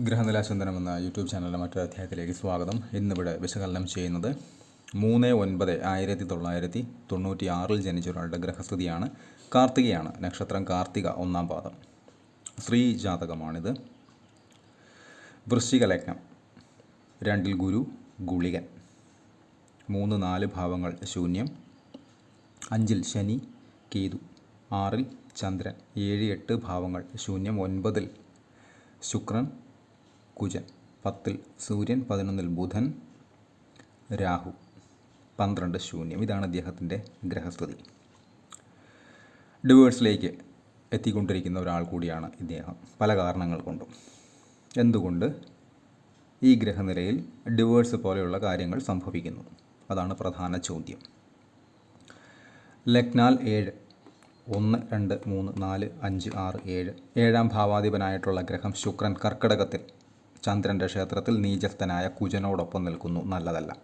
ഗ്രഹനില ചിന്തനം എന്ന യൂട്യൂബ് ചാനലിലെ മറ്റൊരു അധ്യായത്തിലേക്ക് സ്വാഗതം. ഇന്നിവിടെ വിശകലനം ചെയ്യുന്നത് മൂന്ന് ഒൻപത് ആയിരത്തി തൊള്ളായിരത്തി തൊണ്ണൂറ്റി ആറിൽ ജനിച്ച ഒരാളുടെ ഗ്രഹസ്ഥിതിയാണ്. കാർത്തികയാണ്. നക്ഷത്രം കാർത്തിക ഒന്നാം പാദം. ശ്രീ ജാതകമാണിത്. വൃശ്ചിക ലഗ്നം. രണ്ടിൽ ഗുരു ഗുളികൻ. മൂന്ന് നാല് ഭാവങ്ങൾ ശൂന്യം. അഞ്ചിൽ ശനി കേതു. ആറിൽ ചന്ദ്രൻ. ഏഴ് എട്ട് ഭാവങ്ങൾ ശൂന്യം. ഒൻപതിൽ ശുക്രൻ. കുജൻ. പത്തിൽ സൂര്യൻ പതിനൊന്നിൽ ബുധൻ രാഹു പന്ത്രണ്ട് ശൂന്യം. ഇതാണ് അദ്ദേഹത്തിന്റെ ഗ്രഹസ്ഥിതി. ഡിവേഴ്സിലേക്ക് എത്തിക്കൊണ്ടിരിക്കുന്ന ഒരാൾ കൂടിയാണ് ഇദ്ദേഹം. പല കാരണങ്ങൾ കൊണ്ടും. എന്തുകൊണ്ട്? ഈ ഗ്രഹനിലയിൽ ഡിവേഴ്സ് പോലെയുള്ള കാര്യങ്ങൾ സംഭവിക്കുന്നു. അതാണ് പ്രധാന ചോദ്യം. ലക്നാൽ ഏഴ് ഒന്ന് രണ്ട് മൂന്ന് നാല് അഞ്ച് ആറ് ഏഴ്. ഏഴാം ഭാവാധിപനായിട്ടുള്ള ഗ്രഹം ശുക്രൻ കർക്കടകത്തിൽ ചന്ദ്രന്റെ ക്ഷേത്രത്തിൽ നീചസ്ഥനായ കുജനോടൊപ്പം നിൽക്കുന്നു. നല്ലതല്ല.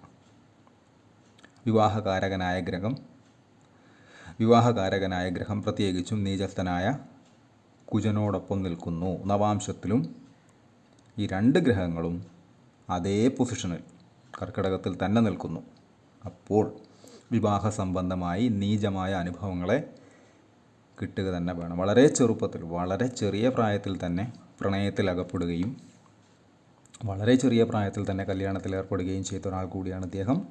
വിവാഹകാരകനായ ഗ്രഹം വിവാഹകാരകനായ ഗ്രഹം പ്രത്യേകിച്ചും നീചസ്ഥനായ കുജനോടൊപ്പം നിൽക്കുന്നു. നവാംശത്തിലും ഈ രണ്ട് ഗ്രഹങ്ങളും അതേ പൊസിഷനിൽ കർക്കിടകത്തിൽ തന്നെ നിൽക്കുന്നു. അപ്പോൾ വിവാഹ സംബന്ധമായി നീചമായ അനുഭവങ്ങളെ കിട്ടുക തന്നെ വേണം. വളരെ ചെറുപ്പത്തിൽ വളരെ ചെറിയ പ്രായത്തിൽ തന്നെ പ്രണയത്തിൽ അകപ്പെടുകയും വളരെ ചെറിയ പ്രായത്തിൽ തന്നെ കല്യാണത്തിൽ ഏർപ്പെടുകയും ചെയ്ത ഒരാൾ കൂടിയാണ് അദ്ദേഹം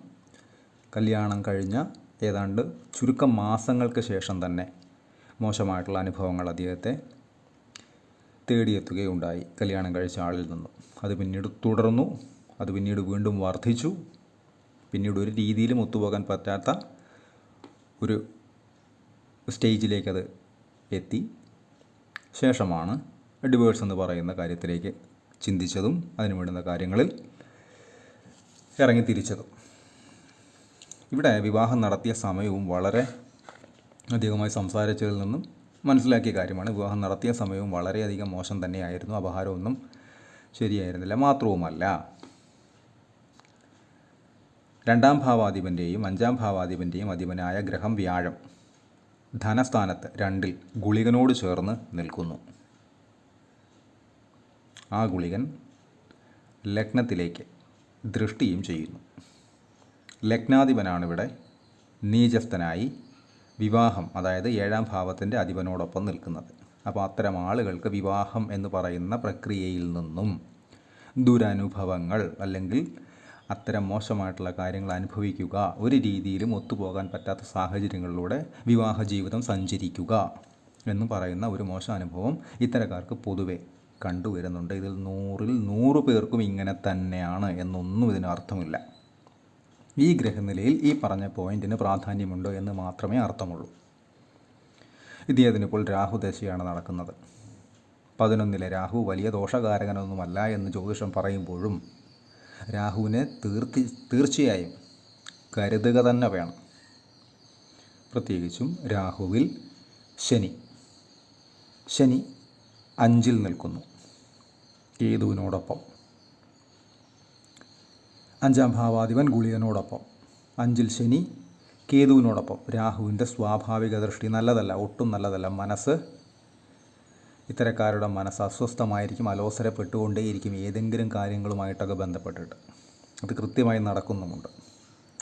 കല്യാണം കഴിഞ്ഞ ഏതാണ്ട് ചുരുക്കം മാസങ്ങൾക്ക് ശേഷം തന്നെ മോശമായിട്ടുള്ള അനുഭവങ്ങൾ അദ്ദേഹത്തെ തേടിയെത്തുകയുണ്ടായി. കല്യാണം കഴിച്ച ആളിൽ നിന്നും. അത് പിന്നീട് തുടർന്നു. അത് പിന്നീട് വീണ്ടും വർദ്ധിച്ചു. പിന്നീട് ഒരു രീതിയിലും ഒത്തുപോകാൻ പറ്റാത്ത ഒരു സ്റ്റേജിലേക്കത് എത്തി. ശേഷമാണ് ഡിവേഴ്സ് എന്ന് പറയുന്ന കാര്യത്തിലേക്ക് ചിന്തിച്ചതും അതിന് വേണ്ടുന്ന കാര്യങ്ങളിൽ ഇറങ്ങി തിരിച്ചതും. ഇവിടെ വിവാഹം നടത്തിയ സമയവും വളരെ അധികമായി സംസാരിച്ചതിൽ നിന്നും മനസ്സിലാക്കിയ കാര്യമാണ്. വിവാഹം നടത്തിയ സമയവും വളരെയധികം മോശം തന്നെയായിരുന്നു. അപഹാരമൊന്നും ശരിയായിരുന്നില്ല. മാത്രവുമല്ല രണ്ടാം ഭാവാധിപന്റെയും അഞ്ചാം ഭാവാധിപന്റെയും അധിപനായ ഗ്രഹം വ്യാഴം ധനസ്ഥാനത്ത് രണ്ടിൽ ഗുളികനോട് ചേർന്ന് നിൽക്കുന്നു. ആ ഗുളികൻ ലഗ്നത്തിലേക്ക് ദൃഷ്ടിയും ചെയ്യുന്നു. ലഗ്നാധിപനാണിവിടെ നീചസ്ഥനായി വിവാഹം അതായത് ഏഴാം ഭാവത്തിന്റെ അധിപനോടൊപ്പം നിൽക്കുന്നത്. അപ്പോൾ അത്തരം ആളുകൾക്ക് വിവാഹം എന്ന് പറയുന്ന പ്രക്രിയയിൽ നിന്നും ദുരനുഭവങ്ങൾ അല്ലെങ്കിൽ അത്തരം മോശമായിട്ടുള്ള കാര്യങ്ങൾ അനുഭവിക്കുക ഒരു രീതിയിലും ഒത്തുപോകാൻ പറ്റാത്ത സാഹചര്യങ്ങളിലൂടെ വിവാഹ ജീവിതം സഞ്ചരിക്കുക എന്ന് പറയുന്ന ഒരു മോശം അനുഭവം ഇത്തരക്കാർക്ക് പൊതുവെ കണ്ടുവരുന്നുണ്ട്. ഇതിൽ നൂറിൽ നൂറ് പേർക്കും ഇങ്ങനെ തന്നെയാണ് എന്നൊന്നും ഇതിന് അർത്ഥമില്ല. ഈ ഗ്രഹനിലയിൽ ഈ പറഞ്ഞ പോയിന്റിന് പ്രാധാന്യമുണ്ടോ എന്ന് മാത്രമേ അർത്ഥമുള്ളൂ. ഇദ്ദേഹത്തിനിപ്പോൾ രാഹുദശയാണ് നടക്കുന്നത്. പതിനൊന്നിലെ രാഹു വലിയ ദോഷകാരകനൊന്നുമല്ല എന്ന് ജ്യോതിഷം പറയുമ്പോഴും രാഹുവിനെ തീർത്തി തീർച്ചയായും കരുതുക തന്നെ വേണം. പ്രത്യേകിച്ചും രാഹുവിൽ ശനി. ശനി അഞ്ചിൽ നിൽക്കുന്നു. കേതുവിനോടൊപ്പം. അഞ്ചാം ഭാവാധിപൻ ഗുളികനോടൊപ്പം. അഞ്ചിൽ ശനി കേതുവിനോടൊപ്പം. രാഹുവിന്റെ സ്വാഭാവിക ദൃഷ്ടി നല്ലതല്ല ഒട്ടും നല്ലതല്ല. മനസ്സ് ഇത്തരക്കാരുടെ മനസ്സ് അസ്വസ്ഥമായിരിക്കും അലോസരപ്പെട്ടുകൊണ്ടേയിരിക്കും ഏതെങ്കിലും കാര്യങ്ങളുമായിട്ടൊക്കെ ബന്ധപ്പെട്ടിട്ട്. അത് കൃത്യമായി നടക്കുന്നുമുണ്ട്.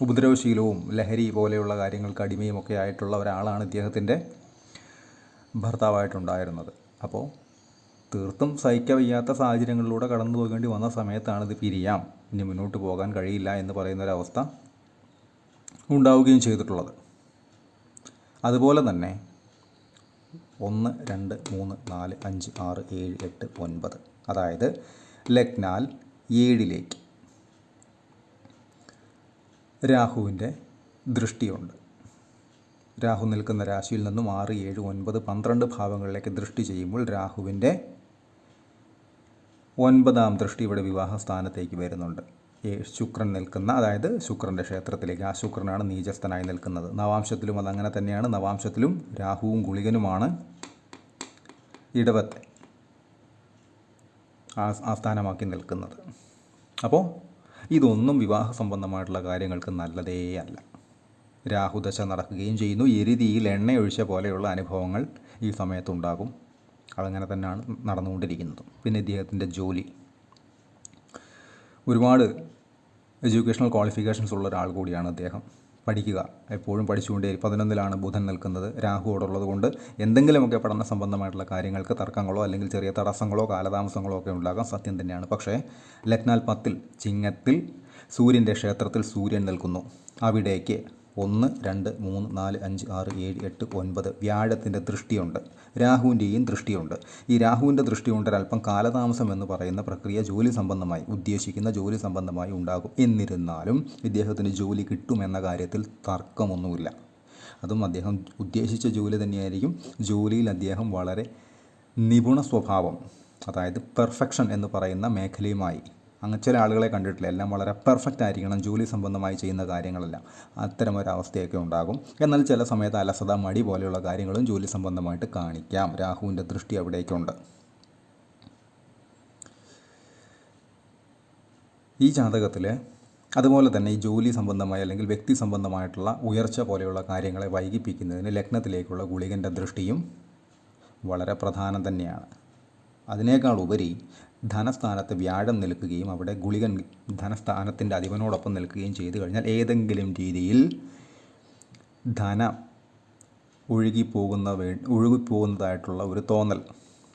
ഉപദ്രവശീലവും ലഹരി പോലെയുള്ള കാര്യങ്ങൾക്ക് അടിമയുമൊക്കെ ആയിട്ടുള്ള ഒരാളാണ് ഇദ്ദേഹത്തിന്റെ ഭർത്താവായിട്ടുണ്ടായിരുന്നത്. അപ്പോൾ തീർത്തും സഹിക്കാൻ വയ്യാത്ത സാഹചര്യങ്ങളിലൂടെ കടന്നു പോകേണ്ടി വന്ന സമയത്താണ് ഇത് പിരിയാം. ഇനി മുന്നോട്ട് പോകാൻ കഴിയില്ല എന്ന് പറയുന്ന ഒരവസ്ഥ ഉണ്ടാവുകയും ചെയ്തിട്ടുള്ളത്. അതുപോലെ തന്നെ ഒന്ന് രണ്ട് മൂന്ന് നാല് അഞ്ച് ആറ് ഏഴ് എട്ട് ഒൻപത് അതായത് ലഗ്നാൽ ഏഴിലേക്ക് രാഹുവിന്റെ ദൃഷ്ടിയുണ്ട്. രാഹു നിൽക്കുന്ന രാശിയിൽ നിന്നും ആറ് ഏഴ് ഒൻപത് പന്ത്രണ്ട് ഭാവങ്ങളിലേക്ക് ദൃഷ്ടി ചെയ്യുമ്പോൾ രാഹുവിന്റെ ഒൻപതാം ദൃഷ്ടി ഇവിടെ വിവാഹ സ്ഥാനത്തേക്ക് വരുന്നുണ്ട്. ഈ ശുക്രൻ നിൽക്കുന്ന അതായത് ശുക്രന്റെ ക്ഷേത്രത്തിലേക്ക് ആ ശുക്രനാണ് നീചസ്ഥനായി നിൽക്കുന്നത്. നവാംശത്തിലും അതങ്ങനെ തന്നെയാണ്. നവാംശത്തിലും രാഹുവും ഗുളികനുമാണ് ഇടവത്തെ ആസ്ഥാനമാക്കി നിൽക്കുന്നത്. അപ്പോൾ ഇതൊന്നും വിവാഹ സംബന്ധമായിട്ടുള്ള കാര്യങ്ങൾക്ക് നല്ലതേ അല്ല. രാഹുദശ നടക്കുകയും ചെയ്യുന്നു. എരുതിയിൽ എണ്ണയൊഴിച്ച പോലെയുള്ള അനുഭവങ്ങൾ ഈ സമയത്തുണ്ടാകും. അതങ്ങനെ തന്നെയാണ് നടന്നുകൊണ്ടിരിക്കുന്നത്. പിന്നെ ഇദ്ദേഹത്തിന്റെ ജോലി. ഒരുപാട് എഡ്യൂക്കേഷണൽ ക്വാളിഫിക്കേഷൻസ് ഉള്ള ഒരാൾ കൂടിയാണ് അദ്ദേഹം. പഠിക്കുക. എപ്പോഴും പഠിച്ചുകൊണ്ടേ പതിനൊന്നിലാണ് ബുധൻ നിൽക്കുന്നത്. രാഹു അവിടെയുള്ളത് കൊണ്ട് എന്തെങ്കിലുമൊക്കെ പഠന സംബന്ധമായിട്ടുള്ള കാര്യങ്ങൾക്ക് തർക്കങ്ങളോ അല്ലെങ്കിൽ ചെറിയ തടസ്സങ്ങളോ കാലതാമസങ്ങളോ ഒക്കെ ഉണ്ടാകാം. സത്യം തന്നെയാണ്. പക്ഷേ ലഗ്നാൽ പത്തിൽ ചിങ്ങത്തിൽ സൂര്യന്റെ ക്ഷേത്രത്തിൽ സൂര്യൻ നിൽക്കുന്നു. അവിടേക്ക് ഒന്ന് രണ്ട് മൂന്ന് നാല് അഞ്ച് ആറ് ഏഴ് എട്ട് ഒൻപത് വ്യാഴത്തിന്റെ ദൃഷ്ടിയുണ്ട്. രാഹുവിന്റെയും ദൃഷ്ടിയുണ്ട്. ഈ രാഹുവിന്റെ ദൃഷ്ടി ഒരല്പം കാലതാമസം എന്ന് പറയുന്ന പ്രക്രിയ ജോലി സംബന്ധമായി ഉദ്ദേശിക്കുന്ന ജോലി സംബന്ധമായി ഉണ്ടാകും. എന്നിരുന്നാലും ഇദ്ദേഹത്തിന് ജോലി കിട്ടുമെന്ന കാര്യത്തിൽ തർക്കമൊന്നുമില്ല. അതും അദ്ദേഹം ഉദ്ദേശിച്ച ജോലി തന്നെയായിരിക്കും. ജോലിയിൽ അദ്ദേഹം വളരെ നിപുണ സ്വഭാവം അതായത് പെർഫെക്ഷൻ എന്ന് പറയുന്ന മേഖലയുമായി അങ്ങനെ ആളുകളെ കണ്ടിട്ടില്ല. എല്ലാം വളരെ പെർഫെക്റ്റ് ആയിരിക്കണം. ജോലി സംബന്ധമായി ചെയ്യുന്ന കാര്യങ്ങളെല്ലാം. അത്തരം ഒരു അവസ്ഥയൊക്കെ ഉണ്ടാകും. എന്നാൽ ചില സമയത്ത് അലസത മടി പോലെയുള്ള കാര്യങ്ങളും ജോലി സംബന്ധമായിട്ട് കാണിക്കാം. രാഹുവിന്റെ ദൃഷ്ടി അവിടേക്കുണ്ട്. ഈ ജാതകത്തിൽ അതുപോലെ തന്നെ ഈ ജോലി സംബന്ധമായ അല്ലെങ്കിൽ വ്യക്തി സംബന്ധമായിട്ടുള്ള ഉയർച്ച പോലെയുള്ള കാര്യങ്ങളെ വൈകിപ്പിക്കുന്നതിന് ലഗ്നത്തിലേക്കുള്ള ഗുളികന്റെ ദൃഷ്ടിയും വളരെ പ്രധാനം തന്നെയാണ്. അതിനേക്കാൾ ഉപരി ധനസ്ഥാനത്ത് വ്യാഴം നിൽക്കുകയും അവിടെ ഗുളികൻ ധനസ്ഥാനത്തിന്റെ അധിപനോടൊപ്പം നിൽക്കുകയും ചെയ്തു കഴിഞ്ഞാൽ ഏതെങ്കിലും രീതിയിൽ ധനം ഒഴുകിപ്പോകുന്ന വേ ഒഴുകിപ്പോകുന്നതായിട്ടുള്ള ഒരു തോന്നൽ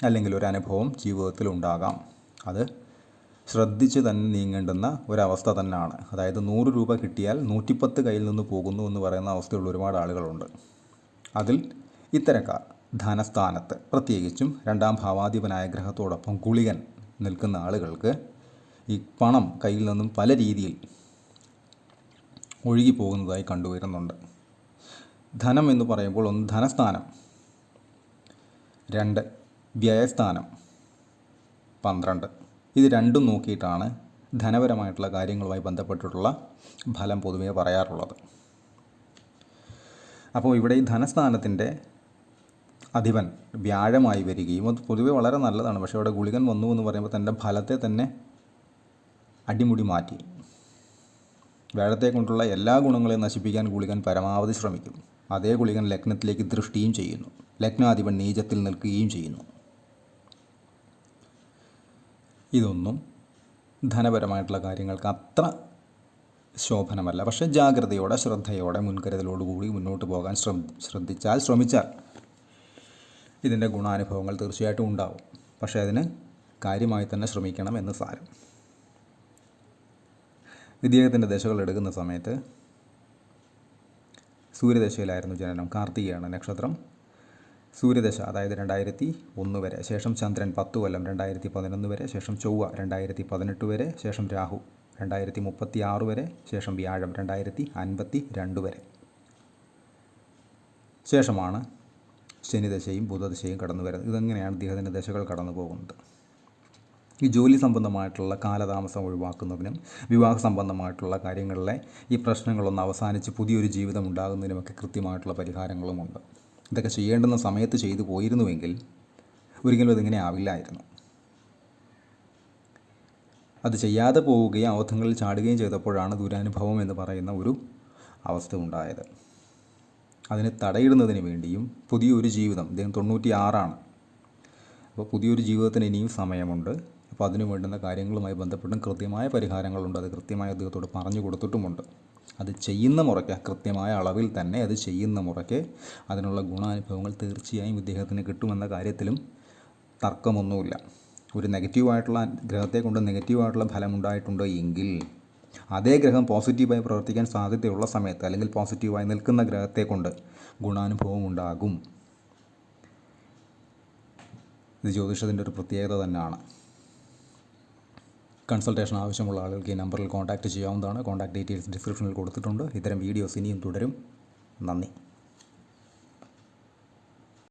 അല്ലെങ്കിൽ ഒരു അനുഭവം ജീവിതത്തിൽ ഉണ്ടാകാം. അത് ശ്രദ്ധിച്ച് തന്നെ നീങ്ങേണ്ടുന്ന ഒരവസ്ഥ തന്നെയാണ്. അതായത് നൂറ് രൂപ കിട്ടിയാൽ നൂറ്റിപ്പത്ത് കയ്യിൽ നിന്ന് പോകുന്നു എന്ന് പറയുന്ന അവസ്ഥയുള്ള ഒരുപാട് ആളുകളുണ്ട്. അതിൽ ഇത്തരക്കാർ ധനസ്ഥാനത്ത് പ്രത്യേകിച്ചും രണ്ടാം ഭാവാധിപനായ ഗ്രഹത്തോടൊപ്പം ഗുളികൻ നിൽക്കുന്ന ആളുകൾക്ക് ഈ പണം കയ്യിൽ നിന്നും പല രീതിയിൽ ഒഴുകി പോകുന്നതായി കണ്ടുവരുന്നുണ്ട് ധനം എന്ന് പറയുമ്പോൾ ഒന്ന് ധനസ്ഥാനം രണ്ട് വ്യയസ്ഥാനം പന്ത്രണ്ട്. ഇത് രണ്ടും നോക്കിയിട്ടാണ് ധനപരമായിട്ടുള്ള കാര്യങ്ങളുമായി ബന്ധപ്പെട്ടിട്ടുള്ള ഫലം പൊതുവേ പറയാറുള്ളത്. അപ്പോൾ ഇവിടെ ഈ ധനസ്ഥാനത്തിന്റെ അധിപൻ വ്യാഴമായി വരികയും അത് പൊതുവെ വളരെ നല്ലതാണ്. പക്ഷേ അവിടെ ഗുളികൻ വന്നു എന്ന് പറയുമ്പോൾ തന്റെ ഫലത്തെ തന്നെ അടിമുടി മാറ്റി. വ്യാഴത്തെ കൊണ്ടുള്ള എല്ലാ ഗുണങ്ങളെയും നശിപ്പിക്കാൻ ഗുളികൻ പരമാവധി ശ്രമിക്കും. അതേ ഗുളികൻ ലഗ്നത്തിലേക്ക് ദൃഷ്ടിയും ചെയ്യുന്നു. ലഗ്നാധിപൻ നീചത്തിൽ നിൽക്കുകയും ചെയ്യുന്നു. ഇതൊന്നും ധനപരമായിട്ടുള്ള കാര്യങ്ങൾക്ക് അത്ര ശോഭനമല്ല. പക്ഷേ ജാഗ്രതയോടെ ശ്രദ്ധയോടെ മുൻകരുതലോടുകൂടി മുന്നോട്ട് പോകാൻ ശ്രദ്ധിച്ചാൽ ശ്രമിച്ചാൽ ഇതിന്റെ ഗുണാനുഭവങ്ങൾ തീർച്ചയായിട്ടും ഉണ്ടാവും. പക്ഷേ അതിന് കാര്യമായി തന്നെ ശ്രമിക്കണം എന്ന് സാരം. ഇദ്ദേഹത്തിന്റെ ദശകൾ എടുക്കുന്ന സമയത്ത് സൂര്യദശയിലായിരുന്നു ജനനം. കാർത്തികയാണ് നക്ഷത്രം. സൂര്യദശ അതായത് രണ്ടായിരത്തി ഒന്ന് വരെ ശേഷം ചന്ദ്രൻ പത്ത് കൊല്ലം രണ്ടായിരത്തി പതിനൊന്ന് വരെ ശേഷം ചൊവ്വ രണ്ടായിരത്തി പതിനെട്ട് വരെ ശേഷം രാഹു രണ്ടായിരത്തി മുപ്പത്തി ആറ് വരെ ശേഷം വ്യാഴം രണ്ടായിരത്തി അൻപത്തി രണ്ട് വരെ. ശേഷമാണ് ശനിദശയും ബുധദശയും കടന്നു വരുന്നത്. ഇതെങ്ങനെയാണ് ഇദ്ദേഹത്തിന്റെ ദശകൾ കടന്നു പോകുന്നത്? ഈ ജോലി സംബന്ധമായിട്ടുള്ള കാലതാമസം ഒഴിവാക്കുന്നതിനും വിവാഹ സംബന്ധമായിട്ടുള്ള കാര്യങ്ങളിലെ ഈ പ്രശ്നങ്ങളൊന്ന് അവസാനിച്ച് പുതിയൊരു ജീവിതം ഉണ്ടാകുന്നതിനുമൊക്കെ കൃത്യമായിട്ടുള്ള പരിഹാരങ്ങളുമുണ്ട്. ഇതൊക്കെ ചെയ്യേണ്ടുന്ന സമയത്ത് ചെയ്തു പോയിരുന്നുവെങ്കിൽ ഒരിക്കലും അതിങ്ങനെ ആവില്ലായിരുന്നു. അത് ചെയ്യാതെ പോവുകയും അവധങ്ങളിൽ ചാടുകയും ചെയ്തപ്പോഴാണ് ദുരനുഭവം എന്ന് പറയുന്ന ഒരു അവസ്ഥ ഉണ്ടായത്. അതിന് തടയിടുന്നതിന് വേണ്ടിയും പുതിയൊരു ജീവിതം ഇദ്ദേഹം തൊണ്ണൂറ്റി ആറാണ് അപ്പോൾ പുതിയൊരു ജീവിതത്തിന് ഇനിയും സമയമുണ്ട്. അപ്പോൾ അതിനു വേണ്ടുന്ന കാര്യങ്ങളുമായി ബന്ധപ്പെട്ടും കൃത്യമായ പരിഹാരങ്ങളുണ്ട്. അത് കൃത്യമായി അദ്ദേഹത്തോട് പറഞ്ഞു കൊടുത്തിട്ടുമുണ്ട്. അത് ചെയ്യുന്ന മുറയ്ക്ക് കൃത്യമായ അളവിൽ തന്നെ അത് ചെയ്യുന്ന മുറയ്ക്ക് അതിനുള്ള ഗുണാനുഭവങ്ങൾ തീർച്ചയായും ഇദ്ദേഹത്തിന് കിട്ടുമെന്ന കാര്യത്തിലും തർക്കമൊന്നുമില്ല. ഒരു നെഗറ്റീവായിട്ടുള്ള ഗ്രഹത്തെ കൊണ്ട് നെഗറ്റീവായിട്ടുള്ള ഫലമുണ്ടായിട്ടുണ്ട് എങ്കിൽ അതേ ഗ്രഹം പോസിറ്റീവായി പ്രവർത്തിക്കാൻ സാധ്യതയുള്ള സമയത്ത് അല്ലെങ്കിൽ പോസിറ്റീവായി നിൽക്കുന്ന ഗ്രഹത്തെ കൊണ്ട് ഗുണാനുഭവം ഉണ്ടാകും. ഇത് ജ്യോതിഷത്തിന്റെ ഒരു പ്രത്യേകത തന്നെയാണ്. കൺസൾട്ടേഷൻ ആവശ്യമുള്ള ആളുകൾക്ക് ഈ നമ്പറിൽ കോൺടാക്റ്റ് ചെയ്യാവുന്നതാണ്. കോൺടാക്ട് ഡീറ്റെയിൽസ് ഡിസ്ക്രിപ്ഷനിൽ കൊടുത്തിട്ടുണ്ട്. ഇത്തരം വീഡിയോസ് ഇനിയും തുടരും. നന്ദി.